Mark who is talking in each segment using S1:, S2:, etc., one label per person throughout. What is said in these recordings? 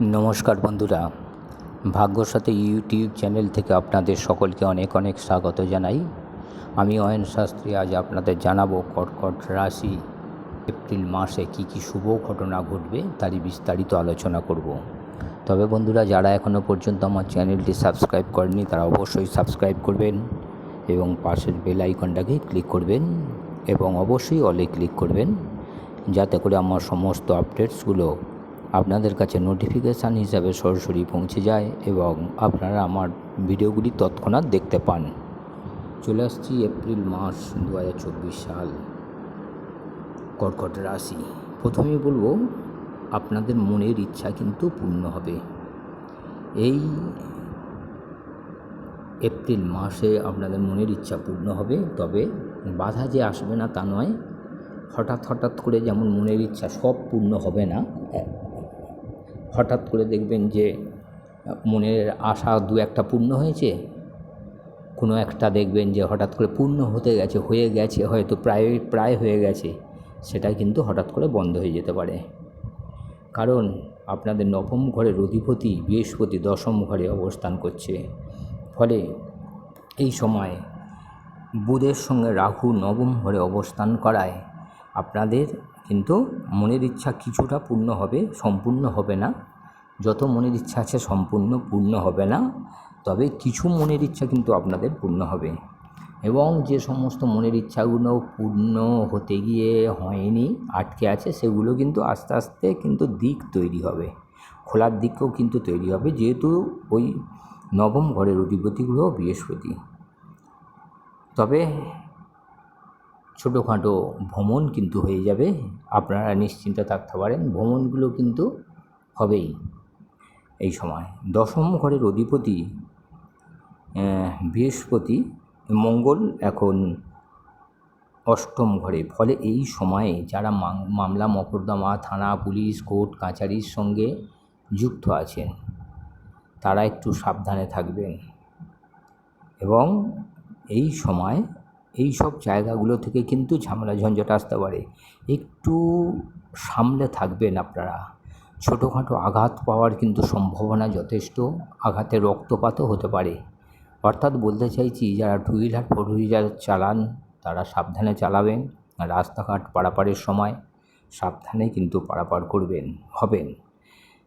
S1: নমস্কার বন্ধুরা। ভাগ্যর সাথে ইউটিউব চ্যানেল থেকে আপনাদের সকলকে অনেক অনেক স্বাগত জানাই। আমি অয়ন শাস্ত্রী, আজ আপনাদের জানাব কর্কট রাশি এপ্রিল মাসে কি কি শুভ ঘটনা ঘটবে তারই বিস্তারিত আলোচনা করব। তবে বন্ধুরা, যারা এখনও পর্যন্ত আমার চ্যানেলটি সাবস্ক্রাইব করেনি তারা অবশ্যই সাবস্ক্রাইব করবেন এবং পাশের বেল আইকনটাকে ক্লিক করবেন এবং অবশ্যই অলে ক্লিক করবেন, যাতে করে আমার সমস্ত আপডেটসগুলো আপনাদের কাছে নোটিফিকেশান হিসাবে সরাসরি পৌঁছে যায় এবং আপনারা আমার ভিডিওগুলি তৎক্ষণাৎ দেখতে পান। চলে আসছি এপ্রিল মাস দু হাজার চব্বিশ সাল কর্কট রাশি। প্রথমেই বলব, আপনাদের মনের ইচ্ছা কিন্তু পূর্ণ হবে। এই এপ্রিল মাসে আপনাদের মনের ইচ্ছা পূর্ণ হবে, তবে বাধা যে আসবে না তা নয়। হঠাৎ হঠাৎ করে যেমন মনের ইচ্ছা সব পূর্ণ হবে না হঠাৎ করে দেখবেন যে, মনের আশা দু একটা পূর্ণ হয়েছে। কোনো একটা দেখবেন যে, হঠাৎ করে পূর্ণ হতে গেছে, হয়ে গেছে, হয়তো প্রায় প্রায় হয়ে গেছে। সেটা কিন্তু হঠাৎ করে বন্ধ হয়ে যেতে পারে। কারণ আপনাদের নবম ঘরের অধিপতি বৃহস্পতি দশম ঘরে অবস্থান করছে। ফলে এই সময় বুধের সঙ্গে রাহু নবম ঘরে অবস্থান করায় আপনাদের কিন্তু মনের ইচ্ছা কিছুটা পূর্ণ হবে, সম্পূর্ণ হবে না। যত মনের ইচ্ছা আছে সম্পূর্ণ পূর্ণ হবে না, তবে কিছু মনের ইচ্ছা কিন্তু আপনাদের পূর্ণ হবে। এবং যে সমস্ত মনের ইচ্ছাগুলো পূর্ণ হতে গিয়ে হয়নি, আটকে আছে, সেগুলো কিন্তু আস্তে আস্তে কিন্তু দিক তৈরি হবে। খোলার দিকও কিন্তু তৈরি হবে, যেহেতু ওই নবম ঘরের অধিপতিগুলো বৃহস্পতি। তবে ছোটোখাটো ভ্রমণ কিন্তু হয়ে যাবে। আপনারা নিশ্চিন্ত থাকতে পারেন। ভ্রমণগুলো কিন্তু হবেই এই সময়। দশম ঘরের অধিপতি বৃহস্পতি, মঙ্গল এখন অষ্টম ঘরে। ফলে এই সময়ে যারা মামলা, মকদ্দমা, থানা, পুলিশ, কোর্ট, কাছারির সঙ্গে যুক্ত আছেন, তারা একটু সাবধানে থাকবেন। এবং এই সময় এই সব জায়গাগুলো থেকে কিন্তু ঝামেলা ঝঞ্ঝট আসতে পারে। একটু সামলে থাকবেন আপনারা। ছোটোখাটো আঘাত পাওয়ার কিন্তু সম্ভাবনা যথেষ্ট। আঘাতে রক্তপাতও হতে পারে। অর্থাৎ বলতে চাইছি, যারা টু হুইলার, ফোর হুইলার চালান, তারা সাবধানে চালাবেন। রাস্তাঘাট পারাপারের সময় সাবধানে কিন্তু পারাপার করবেন, হবেন।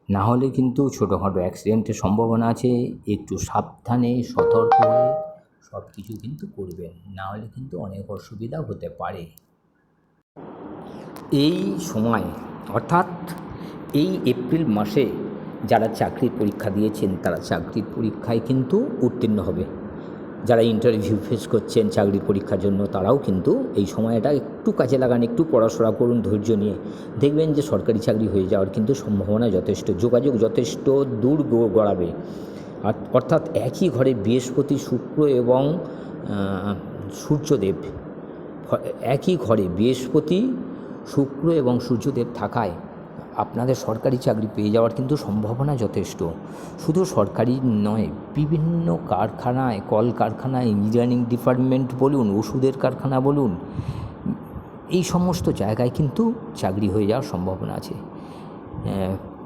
S1: না হলে কিন্তু ছোটোখাটো অ্যাক্সিডেন্টের সম্ভাবনা আছে। একটু সাবধানে, সতর্ক হয়ে সব কিছু কিন্তু করবেন, না হলে কিন্তু অনেক অসুবিধা হতে পারে। এই সময়, অর্থাৎ এই এপ্রিল মাসে যারা চাকরির পরীক্ষা দিয়েছেন, তারা চাকরির পরীক্ষায় কিন্তু উত্তীর্ণ হবে। যারা ইন্টারভিউ ফেস করছেন চাকরির পরীক্ষার জন্য, তারাও কিন্তু এই সময়টা একটু কাজে লাগান, একটু পড়াশোনা করুন ধৈর্য নিয়ে। দেখবেন যে সরকারি চাকরি হয়ে যাওয়ার কিন্তু সম্ভাবনা যথেষ্ট, যোগাযোগ যথেষ্ট দূর গড়াবে। অর্থাৎ একই ঘরে বৃহস্পতি, শুক্র এবং সূর্যদেব। একই ঘরে বৃহস্পতি, শুক্র এবং সূর্যদেব থাকায় আপনাদের সরকারি চাকরি পেয়ে যাওয়ার কিন্তু সম্ভাবনা যথেষ্ট। শুধু সরকারি নয়, বিভিন্ন কারখানায় কল কলকারখানায় ইঞ্জিনিয়ারিং ডিপার্টমেন্ট বলুন, ওষুধের কারখানা বলুন, এই সমস্ত জায়গায় কিন্তু চাকরি হয়ে যাওয়ার সম্ভাবনা আছে।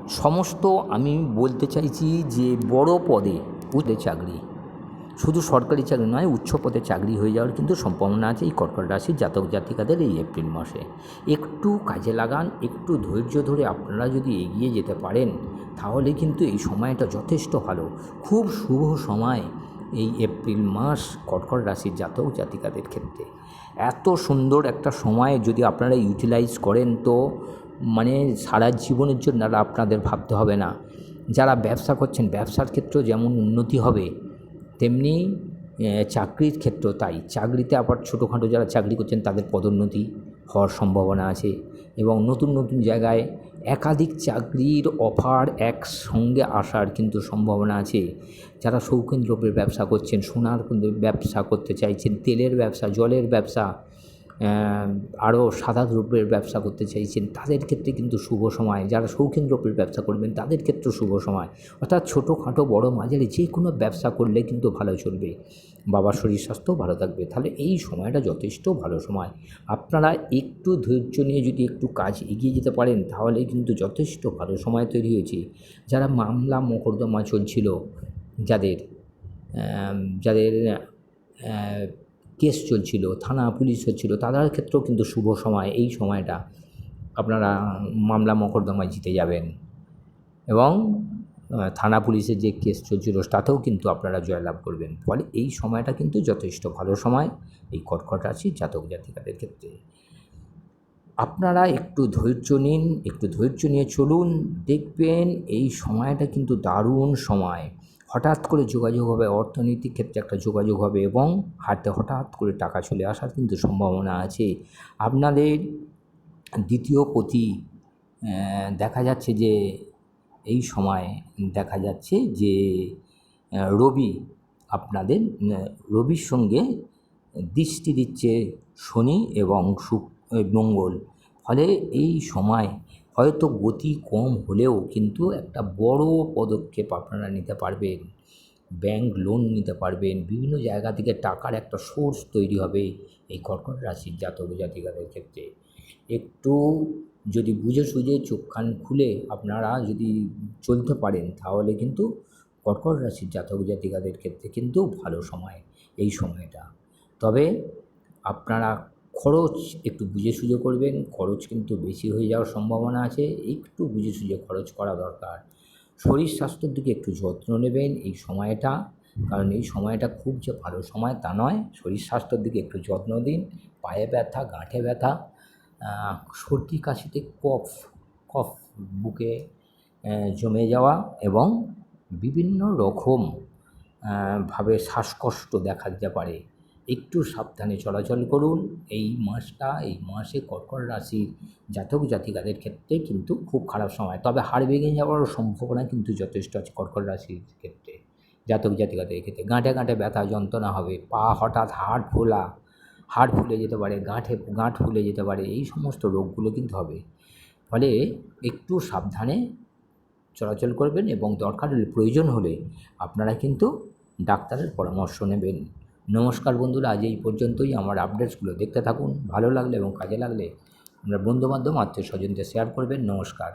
S1: সমস্ত আমি বলতে চাইছি যে বড় পদে উচ্চ চাকরি। শুধু সরকারি চাকরি নয়, উচ্চ পদে চাকরি হয়ে যাওয়ার কিন্তু সম্ভাবনা আছে এই কর্কট রাশির জাতক জাতিকাদের এই এপ্রিল মাসে। একটু কাজে লাগান, একটু ধৈর্য ধরে আপনারা যদি এগিয়ে যেতে পারেন, তাহলে কিন্তু এই সময়টা যথেষ্ট ভালো। খুব শুভ সময় এই এপ্রিল মাস কর্কট রাশির জাতক জাতিকাদের ক্ষেত্রে। এত সুন্দর একটা সময় যদি আপনারা ইউটিলাইজ করেন তো মানে সারা জীবনের জন্য আর আপনাদের ভাবতে হবে না। যারা ব্যবসা করছেন, ব্যবসার ক্ষেত্রেও যেমন উন্নতি হবে, তেমনি চাকরির ক্ষেত্রেও তাই। চাকরিতে আবার ছোটোখাটো যারা চাকরি করছেন, তাদের পদোন্নতি হওয়ার সম্ভাবনা আছে এবং নতুন নতুন জায়গায় একাধিক চাকরির অফার একসঙ্গে আসার কিন্তু সম্ভাবনা আছে। যারা শৌখিন দ্রব্যের ব্যবসা করছেন, সোনার ব্যবসা করতে চাইছেন, তেলের ব্যবসা, জলের ব্যবসা আরও সাদা দ্রব্যের ব্যবসা করতে চাইছেন, তাদের ক্ষেত্রে কিন্তু শুভ সময়। যারা শৌখিন দ্রব্যের ব্যবসা করবেন, তাদের ক্ষেত্রে শুভ সময়। অর্থাৎ ছোটোখাটো বড় মাঝারি যে কোনো ব্যবসা করলে কিন্তু ভালো চলবে। বাবার শরীর স্বাস্থ্যও ভালো থাকবে। তাহলে এই সময়টা যথেষ্ট ভালো সময়। আপনারা একটু ধৈর্য নিয়ে যদি একটু কাজ এগিয়ে যেতে পারেন, তাহলে কিন্তু যথেষ্ট ভালো সময় তৈরি হয়েছে। যারা মামলা মোকদ্দমা চলছিল, যাদের যাদের কেস চলছিল, থানা পুলিশ হচ্ছিল, তাদের ক্ষেত্রেও কিন্তু শুভ সময়, এই সময়টা আপনারা মামলা মোকদ্দমায় জিতে যাবেন। এবং থানা পুলিশের যে কেস চলছিল, তাতেও কিন্তু আপনারা জয়লাভ করবেন। ফলে এই সময়টা কিন্তু যথেষ্ট ভালো সময়, এই কর্কট রাশি জাতক জাতিকাদের ক্ষেত্রে। আপনারা একটু ধৈর্য নিন, একটু ধৈর্য নিয়ে চলুন, দেখবেন এই সময়টা কিন্তু দারুণ সময়। হঠাৎ করে যোগাযোগ হবে, অর্থনৈতিক ক্ষেত্রে একটা যোগাযোগ হবে এবং হাতে হঠাৎ করে টাকা চলে আসার কিন্তু সম্ভাবনা আছে। আপনাদের দ্বিতীয় পতি দেখা যাচ্ছে যে এই সময় দেখা যাচ্ছে যে রবি আপনাদের রবির সঙ্গে দৃষ্টি দিচ্ছে শনি এবং শুক মঙ্গল। ফলে এই সময় হয়তো গতি কম হলেও কিন্তু একটা বড় পদক্ষেপ আপনারা নিতে পারবেন। ব্যাংক লোন নিতে পারবেন, বিভিন্ন জায়গা থেকে টাকার একটা সোর্স তৈরি হবে এই কর্কট রাশির জাতক জাতিকাদের ক্ষেত্রে। একটু যদি বুঝে সুঝে চোখ কান খুলে আপনারা যদি চলতে পারেন, তাহলে কিন্তু কর্কট রাশির জাতক জাতিকাদের ক্ষেত্রে কিন্তু ভালো সময় এই সময়টা। তবে আপনারা খরচ একটু বুঝে সুঝে করবেন। খরচ কিন্তু বেশি হয়ে যাওয়ার সম্ভাবনা আছে। একটু বুঝে সুঝে খরচ করা দরকার। শরীর স্বাস্থ্যের দিকে একটু যত্ন নেবেন এই সময়টা। কারণ এই সময়টা খুব যে ভালো সময় তা নয়। শরীর স্বাস্থ্যের দিকে একটু যত্ন দিন। পায়ে ব্যথা, গাঁঠে ব্যথা সর্দি, কাশিতে কফ কফ বুকে জমে যাওয়া এবং বিভিন্ন রকম ভাবে শ্বাসকষ্ট দেখা দিতে পারে। একটু সাবধানে চলাচল করুন। এই মাসটা, এই মাসে কর্কট রাশির জাতক জাতিকাদের ক্ষেত্রে কিন্তু খুব খারাপ সময়। তবে হাড় ভেঙে যাওয়ারও সম্ভাবনা কিন্তু যথেষ্ট আছে কর্কট রাশির ক্ষেত্রে, জাতক জাতিকাদের ক্ষেত্রে। গাঁটে গাঁটে ব্যথা, যন্ত্রণা হবে, পা হঠাৎ হাড় ফোলা, হাড় ফুলে যেতে পারে গাঁঠে গাঁট ফুলে যেতে পারে, এই সমস্ত রোগগুলো কিন্তু হবে। ফলে একটু সাবধানে চলাচল করবেন এবং দরকার প্রয়োজন হলে আপনারা কিন্তু ডাক্তারের পরামর্শ নেবেন। নমস্কার বন্ধুরা, আজ এই পর্যন্তই। আমার আপডেটসগুলো দেখতে থাকুন। ভালো লাগলে এবং কাজে লাগলে আমরা বন্ধুবান্ধব আত্মীয় স্বজনদের শেয়ার করবেন। নমস্কার।